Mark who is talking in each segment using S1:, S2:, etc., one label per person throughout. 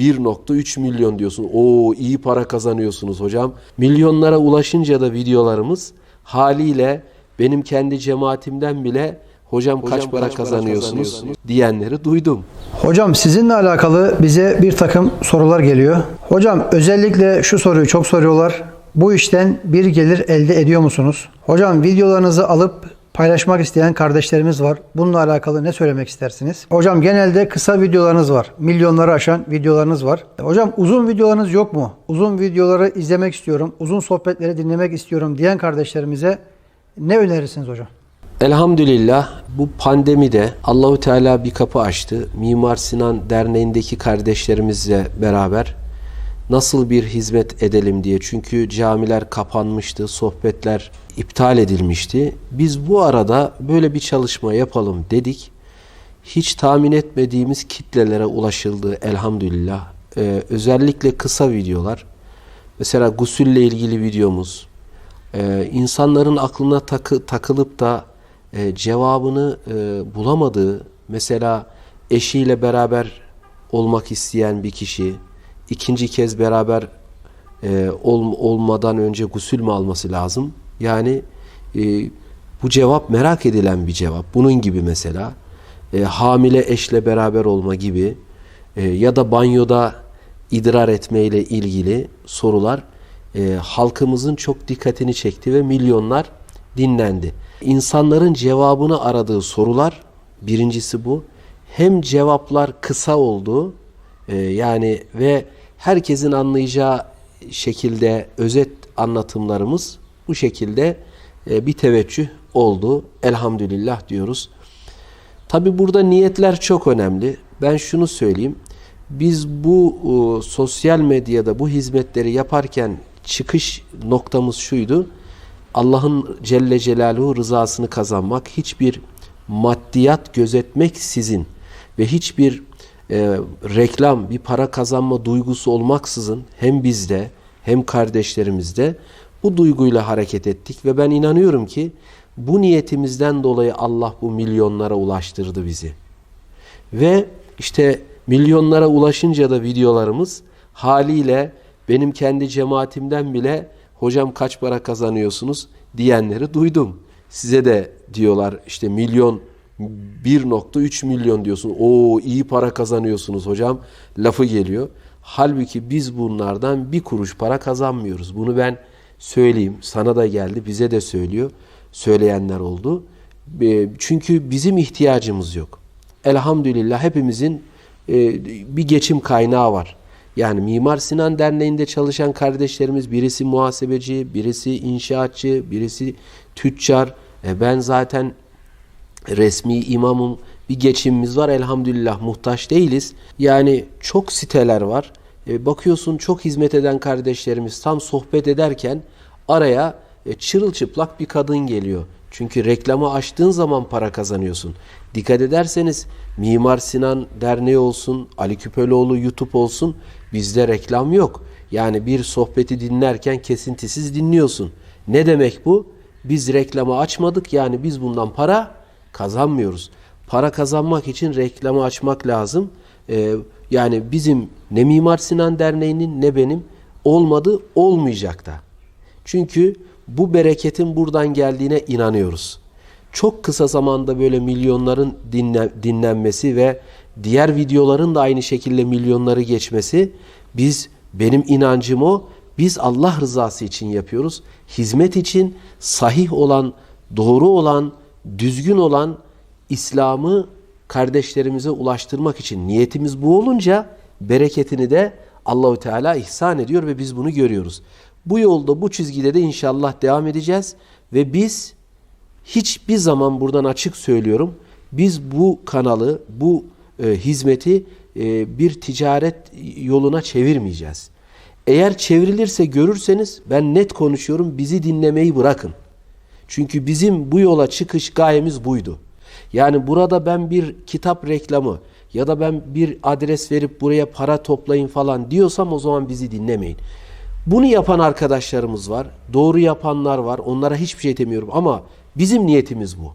S1: 1.3 milyon diyorsun. Oo iyi para kazanıyorsunuz hocam. Milyonlara ulaşınca da videolarımız haliyle benim kendi cemaatimden bile hocam, kaç para kazanıyorsunuz diyenleri duydum.
S2: Hocam sizinle alakalı bize bir takım sorular geliyor. Hocam özellikle şu soruyu çok soruyorlar. Bu işten bir gelir elde ediyor musunuz? Hocam videolarınızı alıp paylaşmak isteyen kardeşlerimiz var. Bununla alakalı ne söylemek istersiniz? Hocam genelde kısa videolarınız var. Milyonları aşan videolarınız var. Hocam uzun videolarınız yok mu? Uzun videoları izlemek istiyorum. Uzun sohbetleri dinlemek istiyorum diyen kardeşlerimize ne önerirsiniz hocam?
S1: Elhamdülillah bu pandemide Allahu Teala bir kapı açtı. Mimar Sinan Derneği'ndeki kardeşlerimizle beraber nasıl bir hizmet edelim diye. Çünkü camiler kapanmıştı, sohbetler iptal edilmişti. Biz bu arada böyle bir çalışma yapalım dedik. Hiç tahmin etmediğimiz kitlelere ulaşıldı elhamdülillah. Ee, özellikle kısa videolar. Mesela gusülle ilgili videomuz. Ee, insanların aklına takı, takılıp da e, cevabını e, bulamadığı, mesela eşiyle beraber olmak isteyen bir kişi, ikinci kez beraber e, ol, olmadan önce gusül mü alması lazım? Yani e, bu cevap merak edilen bir cevap. Bunun gibi mesela e, hamile eşle beraber olma gibi e, ya da banyoda idrar etmeyle ilgili sorular e, halkımızın çok dikkatini çekti ve milyonlar dinlendi. İnsanların cevabını aradığı sorular birincisi bu. Hem cevaplar kısa oldu e, yani ve herkesin anlayacağı şekilde özet anlatımlarımız bu şekilde e, bir teveccüh oldu. Elhamdülillah diyoruz. Tabi burada niyetler çok önemli. Ben şunu söyleyeyim. Biz bu e, sosyal medyada bu hizmetleri yaparken çıkış noktamız şuydu. Allah'ın Celle Celaluhu rızasını kazanmak, hiçbir maddiyat gözetmek sizin ve hiçbir e, reklam, bir para kazanma duygusu olmaksızın hem bizde hem kardeşlerimizde bu duyguyla hareket ettik ve ben inanıyorum ki bu niyetimizden dolayı Allah bu milyonlara ulaştırdı bizi. Ve işte milyonlara ulaşınca da videolarımız haliyle benim kendi cemaatimden bile hocam kaç para kazanıyorsunuz diyenleri duydum. Size de diyorlar işte milyon 1.3 milyon diyorsun. O iyi para kazanıyorsunuz hocam. Lafı geliyor. Halbuki biz bunlardan bir kuruş para kazanmıyoruz. Bunu ben söyleyeyim. Sana da geldi, bize de söylüyor. Söyleyenler oldu. E, Çünkü bizim ihtiyacımız yok. Elhamdülillah hepimizin e, bir geçim kaynağı var. Yani Mimar Sinan Derneği'nde çalışan kardeşlerimiz birisi muhasebeci, birisi inşaatçı, birisi tüccar. E ben zaten resmi imamım. Bir geçimimiz var elhamdülillah muhtaç değiliz. Yani çok siteler var. E, bakıyorsun çok hizmet eden kardeşlerimiz tam sohbet ederken araya e, çırılçıplak bir kadın geliyor. Çünkü reklamı açtığın zaman para kazanıyorsun. Dikkat ederseniz Mimar Sinan Derneği olsun, Ali Küpeloğlu YouTube olsun bizde reklam yok. Yani bir sohbeti dinlerken kesintisiz dinliyorsun. Ne demek bu? Biz reklamı açmadık yani biz bundan para kazanmıyoruz. Para kazanmak için reklamı açmak lazım. Ee, yani bizim ne Mimar Sinan Derneği'nin ne benim olmadı olmayacak da. Çünkü bu bereketin buradan geldiğine inanıyoruz. Çok kısa zamanda böyle milyonların dinle, dinlenmesi ve diğer videoların da aynı şekilde milyonları geçmesi biz benim inancım o. Biz Allah rızası için yapıyoruz. Hizmet için sahih olan, doğru olan, düzgün olan İslam'ı kardeşlerimize ulaştırmak için niyetimiz bu olunca bereketini de Allahü Teala ihsan ediyor ve biz bunu görüyoruz. Bu yolda bu çizgide de inşallah devam edeceğiz ve biz hiçbir zaman buradan açık söylüyorum. Biz bu kanalı, bu e, hizmeti e, bir ticaret yoluna çevirmeyeceğiz. Eğer çevrilirse görürseniz ben net konuşuyorum bizi dinlemeyi bırakın. Çünkü bizim bu yola çıkış gayemiz buydu. Yani burada ben bir kitap reklamı ya da ben bir adres verip buraya para toplayın falan diyorsam o zaman bizi dinlemeyin. Bunu yapan arkadaşlarımız var. Doğru yapanlar var. Onlara hiçbir şey demiyorum ama bizim niyetimiz bu.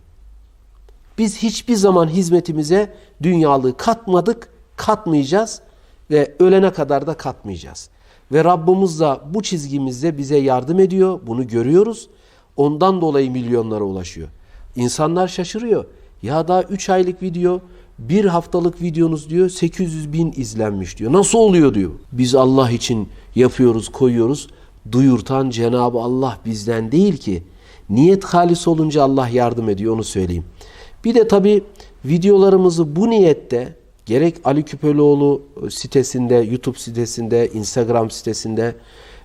S1: Biz hiçbir zaman hizmetimize dünyalığı katmadık, katmayacağız ve ölene kadar da katmayacağız. Ve Rabbimiz de bu çizgimizde bize yardım ediyor. Bunu görüyoruz. Ondan dolayı milyonlara ulaşıyor. İnsanlar şaşırıyor. Ya daha 3 aylık video, bir haftalık videonuz diyor 800 bin izlenmiş diyor. Nasıl oluyor diyor. Biz Allah için yapıyoruz, koyuyoruz. Duyurtan Cenab-ı Allah bizden değil ki. Niyet halis olunca Allah yardım ediyor onu söyleyeyim. Bir de tabi videolarımızı bu niyette gerek Ali Küpeloğlu sitesinde, YouTube sitesinde, Instagram sitesinde,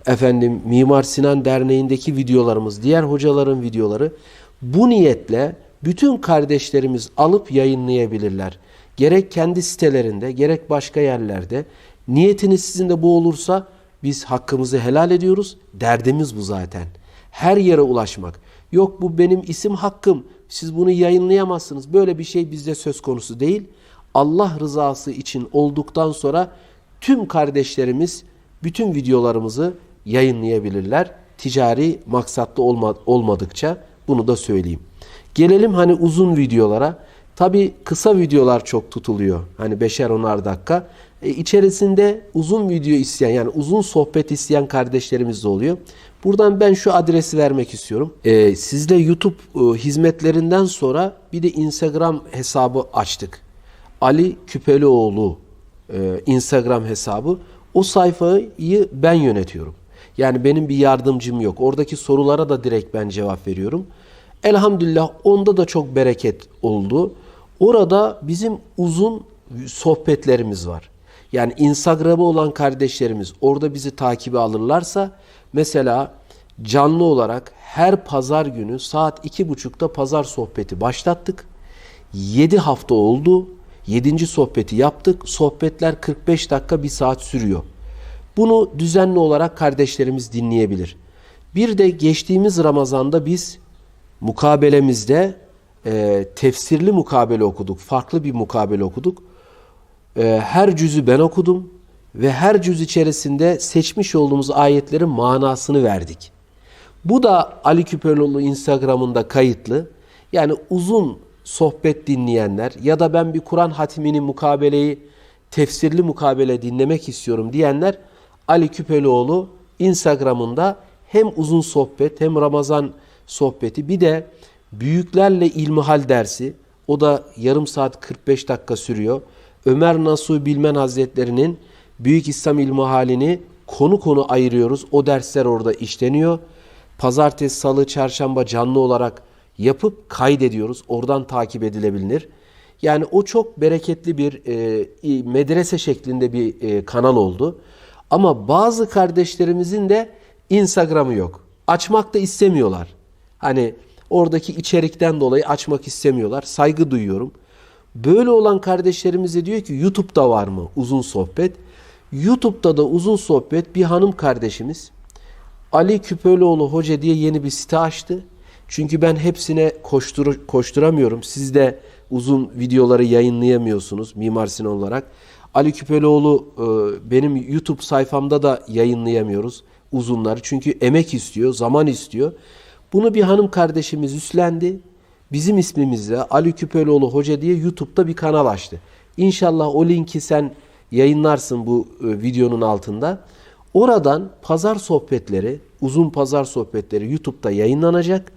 S1: efendim Mimar Sinan Derneği'ndeki videolarımız, diğer hocaların videoları bu niyetle bütün kardeşlerimiz alıp yayınlayabilirler. Gerek kendi sitelerinde, gerek başka yerlerde. Niyetiniz sizin de bu olursa biz hakkımızı helal ediyoruz. Derdimiz bu zaten. Her yere ulaşmak. Yok bu benim isim hakkım. Siz bunu yayınlayamazsınız. Böyle bir şey bizde söz konusu değil. Allah rızası için olduktan sonra tüm kardeşlerimiz bütün videolarımızı yayınlayabilirler. Ticari maksatlı olma, olmadıkça bunu da söyleyeyim. Gelelim hani uzun videolara. Tabi kısa videolar çok tutuluyor. Hani beşer onar dakika. E, içerisinde uzun video isteyen yani uzun sohbet isteyen kardeşlerimiz de oluyor. Buradan ben şu adresi vermek istiyorum. E, sizde YouTube e, hizmetlerinden sonra bir de Instagram hesabı açtık. Ali Küpelioğlu e, Instagram hesabı. O sayfayı ben yönetiyorum. Yani benim bir yardımcım yok. Oradaki sorulara da direkt ben cevap veriyorum. Elhamdülillah onda da çok bereket oldu. Orada bizim uzun sohbetlerimiz var. Yani Instagram'ı olan kardeşlerimiz orada bizi takibe alırlarsa mesela canlı olarak her pazar günü saat iki buçukta pazar sohbeti başlattık. 7 hafta oldu. 7. sohbeti yaptık. Sohbetler 45 dakika 1 saat sürüyor. Bunu düzenli olarak kardeşlerimiz dinleyebilir. Bir de geçtiğimiz Ramazan'da biz mukabelemizde e, tefsirli mukabele okuduk. Farklı bir mukabele okuduk. E, her cüzü ben okudum ve her cüz içerisinde seçmiş olduğumuz ayetlerin manasını verdik. Bu da Ali Küpeloğlu Instagram'ında kayıtlı. Yani uzun sohbet dinleyenler ya da ben bir Kur'an hatimini mukabeleyi tefsirli mukabele dinlemek istiyorum diyenler Ali Küpeloğlu Instagram'ında hem uzun sohbet hem Ramazan sohbeti bir de büyüklerle ilmihal dersi o da yarım saat 45 dakika sürüyor. Ömer Nasuh Bilmen Hazretleri'nin Büyük İslam İlmihalini konu konu ayırıyoruz. O dersler orada işleniyor. Pazartesi, salı, çarşamba canlı olarak yapıp kaydediyoruz. Oradan takip edilebilir. Yani o çok bereketli bir e, medrese şeklinde bir e, kanal oldu. Ama bazı kardeşlerimizin de Instagram'ı yok. Açmak da istemiyorlar. Hani oradaki içerikten dolayı açmak istemiyorlar. Saygı duyuyorum. Böyle olan kardeşlerimize diyor ki YouTube'da var mı uzun sohbet? YouTube'da da uzun sohbet bir hanım kardeşimiz Ali Küpelioğlu Hoca diye yeni bir site açtı. Çünkü ben hepsine koştur koşturamıyorum. Siz de uzun videoları yayınlayamıyorsunuz Mimar Sinan olarak. Ali Küpelioğlu e, benim YouTube sayfamda da yayınlayamıyoruz uzunları. Çünkü emek istiyor, zaman istiyor. Bunu bir hanım kardeşimiz üstlendi. Bizim ismimizle Ali Küpelioğlu Hoca diye YouTube'da bir kanal açtı. İnşallah o linki sen yayınlarsın bu e, videonun altında. Oradan pazar sohbetleri, uzun pazar sohbetleri YouTube'da yayınlanacak.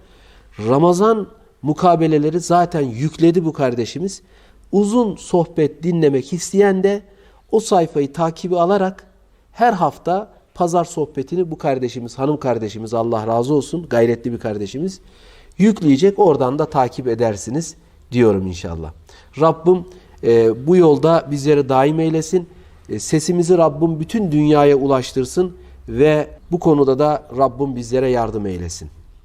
S1: Ramazan mukabeleleri zaten yükledi bu kardeşimiz. Uzun sohbet dinlemek isteyen de o sayfayı takibi alarak her hafta pazar sohbetini bu kardeşimiz, hanım kardeşimiz Allah razı olsun, gayretli bir kardeşimiz yükleyecek. Oradan da takip edersiniz diyorum inşallah. Rabbim e, bu yolda bizleri daim eylesin. E, sesimizi Rabbim bütün dünyaya ulaştırsın ve bu konuda da Rabbim bizlere yardım eylesin.